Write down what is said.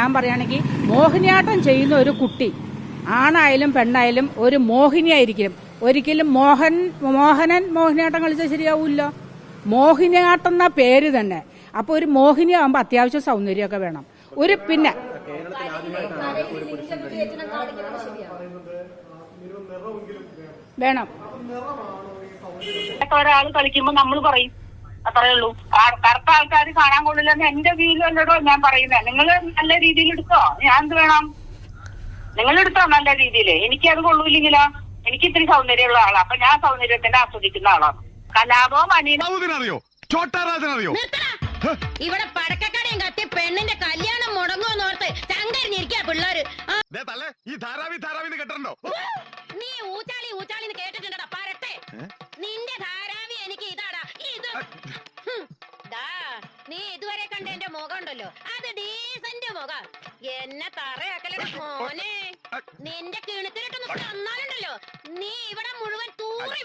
ഞാൻ പറയുകയാണെങ്കിൽ മോഹിനിയാട്ടം ചെയ്യുന്ന ഒരു കുട്ടി ആണായാലും പെണ്ണായാലും ഒരു മോഹിനിയായിരിക്കും. ഒരിക്കലും മോഹൻ മോഹനൻ മോഹിനിയാട്ടം കളിച്ചാൽ ശരിയാവൂല്ലോ? മോഹിനിയാട്ടം എന്ന പേര് തന്നെ. അപ്പോൾ ഒരു മോഹിനി ആകുമ്പോൾ അത്യാവശ്യം സൗന്ദര്യമൊക്കെ വേണം. ഒരു പിന്നെ വേണം. ഒരാൾ കളിക്കുമ്പോ നമ്മൾ പറയും അത്രേ ഉള്ളൂ. ആ- കറുത്ത ആൾക്കാർ കാണാൻ കൊള്ളില്ലെന്ന് എന്റെ വീലും അല്ലടോ ഞാൻ പറയുന്നത് നിങ്ങൾ നല്ല രീതിയിൽ എടുക്കോ ഞാൻ എന്ത് വേണം? നിങ്ങൾ എടുത്തോ നല്ല രീതിയിൽ എനിക്ക് അത് കൊള്ളൂല്ലെങ്കിലോ? എനിക്ക് ഇത്തിരി സൗന്ദര്യമുള്ള ആളാ. അപ്പൊ ഞാൻ സൗന്ദര്യത്തിന്റെ ആസ്വദിക്കുന്ന ആളാ കലാപവും അനിയനും അറിയോ ഇവിടെ പടക്കക്കടയും കത്തി പെണ്ണിന്റെ കല്യാണം മുടങ്ങുമെന്നോർത്ത് ചങ്കരിഞ്ഞിരിക്കാ പിള്ളേര്. ഈ ധാരാവി ധാരാവിന്ന് നീ ഊച്ചാളി ഊച്ചാളിന്ന് ദാ, നീ ഇതുവരെ കണ്ട എന്റെ മുഖം ഉണ്ടല്ലോ അത് ഡീസന്റ് മുഖം. എന്നെ തറയാക്കലട മോനെ. നിന്റെ കിണുക്കിലിട്ടൊന്ന് തന്നാലുണ്ടല്ലോ. നീ ഇവിടെ മുഴുവൻ തൂറി